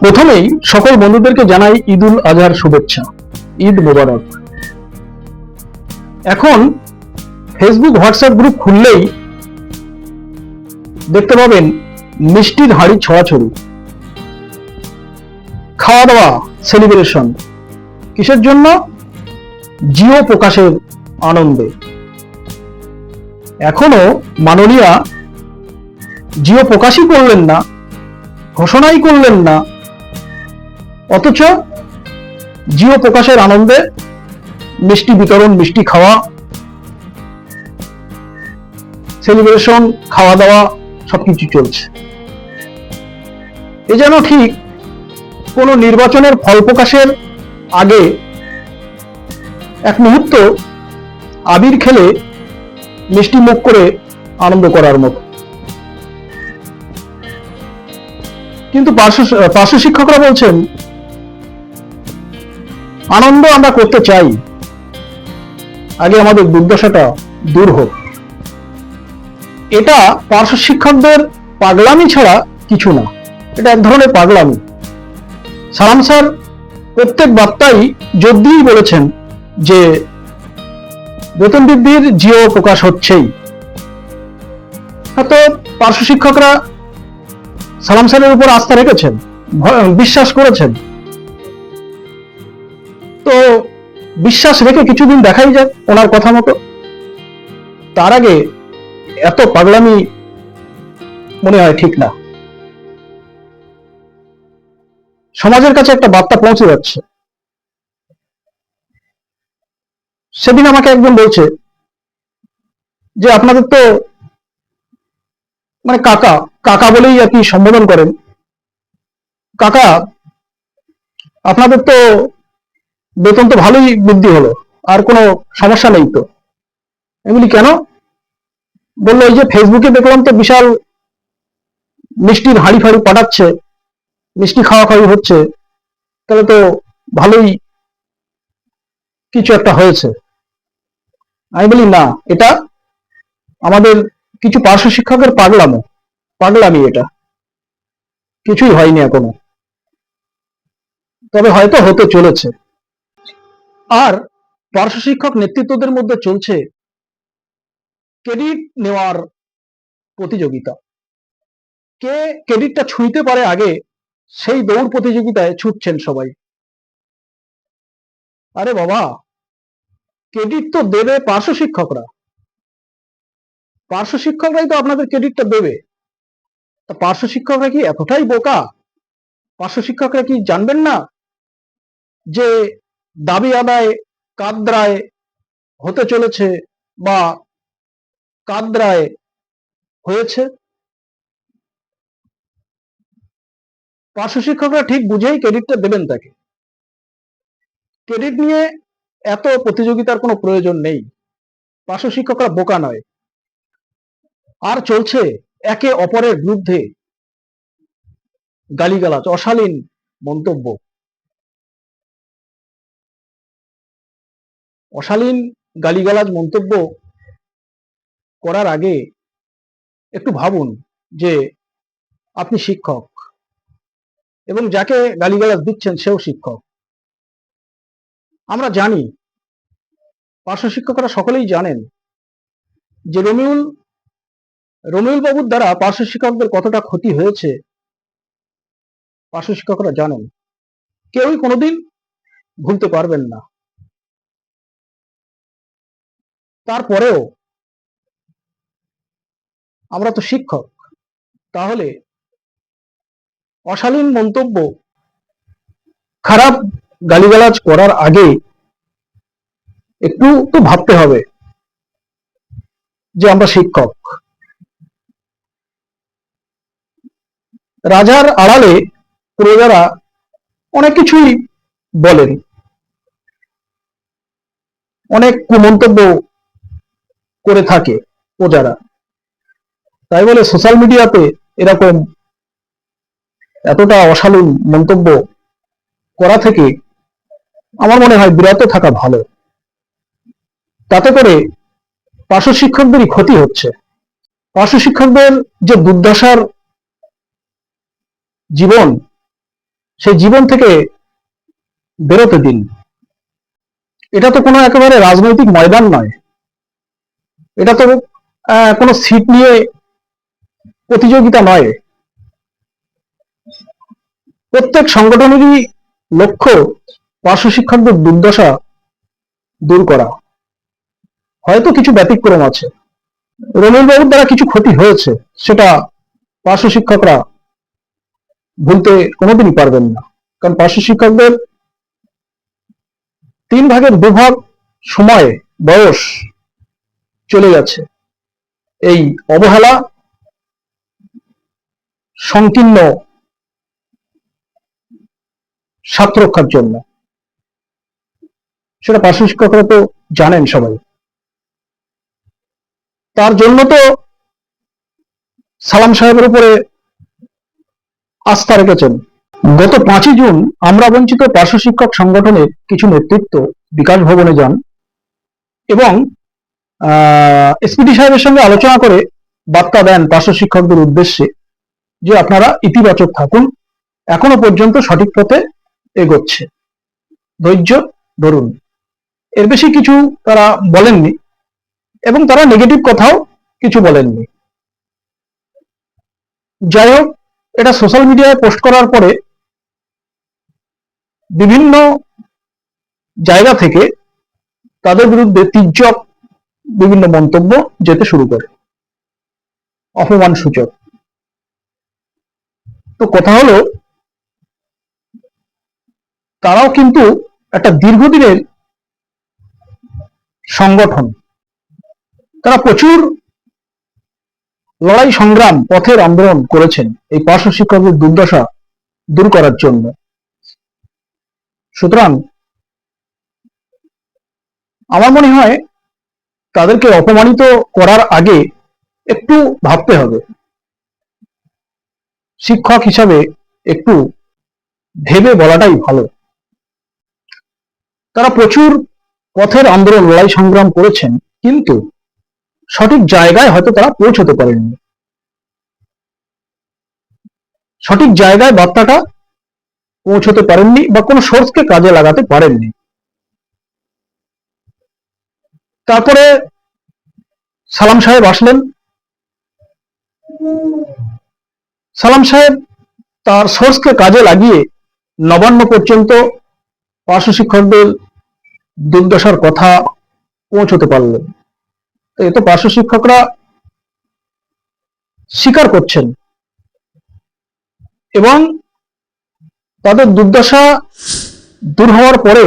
প্রথমেই সকল বন্ধুদেরকে জানাই ঈদুল আজহার শুভেচ্ছা। ঈদ মোবারক। এখন ফেসবুক হোয়াটসঅ্যাপ গ্রুপ খুললেই দেখতে পাবেন মিষ্টির হাড়ি ছড়াছড়ি। খাওয়া দাওয়া সেলিব্রেশন কিসের জন্য? জিও প্রকাশের আনন্দে। এখনও মাননীয়া জিও প্রকাশই করলেন না ঘোষণাই করলেন না। অথচ জিও প্রকাশের আনন্দে মিষ্টি বিতরণ, মিষ্টি খাওয়া সেলিব্রেশন খাওয়া দাওয়া সবকিছু চলছে। এ যেন ঠিক কোনো নির্বাচনের ফল প্রকাশের আগে এক মুহূর্ত আবির খেলে মিষ্টি মুখ করে আনন্দ করার মতো। কিন্তু পার্শ্ব শিক্ষকরা বলছেন, আনন্দ আমরা করতে চাই। আগে আমাদের দুর্দশাটা দূর হোক। এটা পার্শ্ব শিক্ষকদের পাগলামি ছাড়া কিছু না। এটা এক ধরনের পাগলামি। সালাম স্যার প্রত্যেক বার্তাই জোর দিয়েই বলেছেন যে, বেতন বৃদ্ধির জিও প্রকাশ হচ্ছেই। হয়তো পার্শ্ব শিক্ষকরা সালাম স্যারের উপর আস্থা রেখেছেন বিশ্বাস করেছেন। তো বিশ্বাস রেখে কিছুদিন দেখাই যাক ওনার কথা মতো। তার আগে এত পাগলামি মনে হয় ঠিক না। সমাজের কাছে একটা বার্তা পৌঁছে যাচ্ছে। সেদিন আমাকে একজন বলছে যে, আপনাদের তো মানে কাকা কাকা বলেই আর কি সম্বোধন করেন। কাকা, আপনাদের তো বেতন তো ভালোই বৃদ্ধি হলো, আর কোনো সমস্যা নেই তো? এগুলি কেন? বলল, এই যে ফেসবুকে দেখলাম তো বিশাল মিষ্টির হাড়ি ফাড়ি পাঠাচ্ছে, মিষ্টি খাওয়া খাওয়ি হচ্ছে, তাহলে তো ভালোই কিছু একটা হয়েছে। আমি বলি, না, এটা আমাদের কিছু পার্শ্ব শিক্ষকের পাগলামো। পাগলামি এটা। কিছুই হয়নি এখনও। তবে হয়তো হতে চলেছে। আর পার্শ্ব শিক্ষক নেতৃত্বদের মধ্যে চলছে ক্রেডিট নেওয়ার প্রতিযোগিতা। কে ক্রেডিটটা ছুঁইতে পারে আগে, সেই দৌড় প্রতিযোগিতায় ছুটছেন সবাই। আরে বাবা, ক্রেডিট তো দেবে পার্শ্ব শিক্ষকরা। পার্শ্ব শিক্ষকরাই তো আপনাদের ক্রেডিটটা দেবে। পার্শ্ব শিক্ষকরা কি এতটাই বোকা? পার্শ্ব শিক্ষকরা কি জানবেন না যে দাবি আদায় কাদ্রায় হতে চলেছে বা কাদ্রায় হয়েছে? পার্শ্ব শিক্ষকরা ঠিক বুঝেই ক্রেডিটটা দেবেন তাকে। ক্রেডিট নিয়ে এত প্রতিযোগিতার কোনো প্রয়োজন নেই। পার্শ্ব শিক্ষকরা বোকা নয়। আর চলছে একে অপরের বিরুদ্ধে গালিগালাজ, অশালীন মন্তব্য। অশালীন গালিগালাজ মন্তব্য করার আগে একটু ভাবুন যে আপনি শিক্ষক এবং যাকে গালিগালাজ দিচ্ছেন সেও শিক্ষক। আমরা জানি, পার্শ্ব শিক্ষকরা সকলেই জানেন যে রমিউল রমিউল বাবুর দ্বারা পার্শ্ব শিক্ষকদের কতটা ক্ষতি হয়েছে, পার্শ্ব শিক্ষকরা জানেন। কেউই কোনোদিন ভুলতে পারবেন না। তারপরেও আমরা তো শিক্ষক, তাহলে অশালীন মন্তব্য, খারাপ গালিগালাজ করার আগে একটু তো ভাবতে হবে যে আমরা শিক্ষক। রাজার আড়ালে প্রজারা অনেক কিছুই বলেন। অনেক কুমন্তব্য করে থাকে প্রজারা। তাই বলে সোশ্যাল মিডিয়াতে এরকম এতটা অশালীন মন্তব্য করা থেকে আমার মনে হয় বিরত থাকা ভালো। তাতে করে পার্শ্ব শিক্ষকদেরই ক্ষতি হচ্ছে। পার্শ্ব শিক্ষকদের যে দুর্দশার জীবন, সেই জীবন থেকে বেরোতে দিন। এটা তো কোনো একেবারে রাজনৈতিক ময়দান নয়। এটা তো কোনো সিট নিয়ে প্রতিযোগিতা নয়। প্রত্যেক সংগঠনেরই লক্ষ্য পার্শ্ব শিক্ষকদের দুর্দশা দূর করা। হয়তো কিছু ব্যতিক্রম আছে। রমিল বাবুর দ্বারা কিছু ক্ষতি হয়েছে, সেটা পার্শ্ব শিক্ষকরা ভুলতে কোনোদিনই পারবেন না। কারণ পার্শ্ব শিক্ষকদের তিন ভাগের দুভাগ সময়, বয়স চলে যাচ্ছে। এই অবহেলা সংকীর্ণ স্বার্থ রক্ষার জন্য। সেটা পার্শ্ব শিক্ষকরা তো জানেন সবাই। তার জন্য তো সালাম সাহেবের উপরে আস্থা রেখেছেন গত পাঁচই জুন আমরা বঞ্চিত পার্শ্ব শিক্ষক সংগঠনের কিছু নেতৃত্ব বিকাশ ভবনে যান এবং এসপিডি সাহেবের সঙ্গে আলোচনা করে বার্তা দেন পার্শ্ব শিক্ষকদের উদ্দেশ্যে যে আপনারা ইতিবাচক থাকুন, এখনও পর্যন্ত সঠিক পথে এগোচ্ছে। ধৈর্য ধরুন। এর বেশি কিছু তারা বলেননি এবং তারা নেগেটিভ কথাও কিছু বলেননি। যাই হোক এটা সোশ্যাল মিডিয়ায় পোস্ট করার পরে বিভিন্ন জায়গা থেকে তাদের বিরুদ্ধে তির্যক বিভিন্ন মন্তব্য যেতে শুরু করে। অপমান সূচক তো কথা হলো, তারাও কিন্তু একটা দীর্ঘদিনের সংগঠন। তারা প্রচুর লড়াই সংগ্রাম পথের আন্দোলন করেছেন এই পার্শ্ব শিক্ষকদের দুর্দশা দূর করার জন্য। সুতরাং আমার মনে হয় তাদেরকে অপমানিত করার আগে একটু ভাবতে হবে। শিক্ষক হিসাবে একটু ভেবে বলাটাই ভালো। তারা প্রচুর পথের আন্দোলন, লড়াই সংগ্রাম করেছেন, কিন্তু সঠিক জায়গায় হয়তো তারা পৌঁছতে পারেননি সঠিক জায়গায় বার্তাটা পৌঁছতে পারেননি বা কোনো সোর্সকে কাজে লাগাতে পারেননি। তারপরে সালাম সাহেব আসলেন। সালাম সাহেব তার সোর্সকে কাজে লাগিয়ে নবান্ন পর্যন্ত পার্শ্ব শিক্ষকদের দুর্দশার কথা পৌঁছতে পারলেন। তো এ তো পার্শ্ব শিক্ষকরা স্বীকার করছেন। এবং তাদের দুর্দশা দূর হওয়ার পরে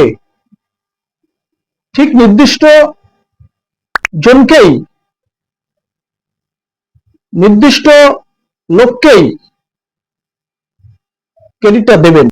ঠিক নির্দিষ্ট জনকেই, নির্দিষ্ট লোককেই ক্রেডিটটা দেবেন।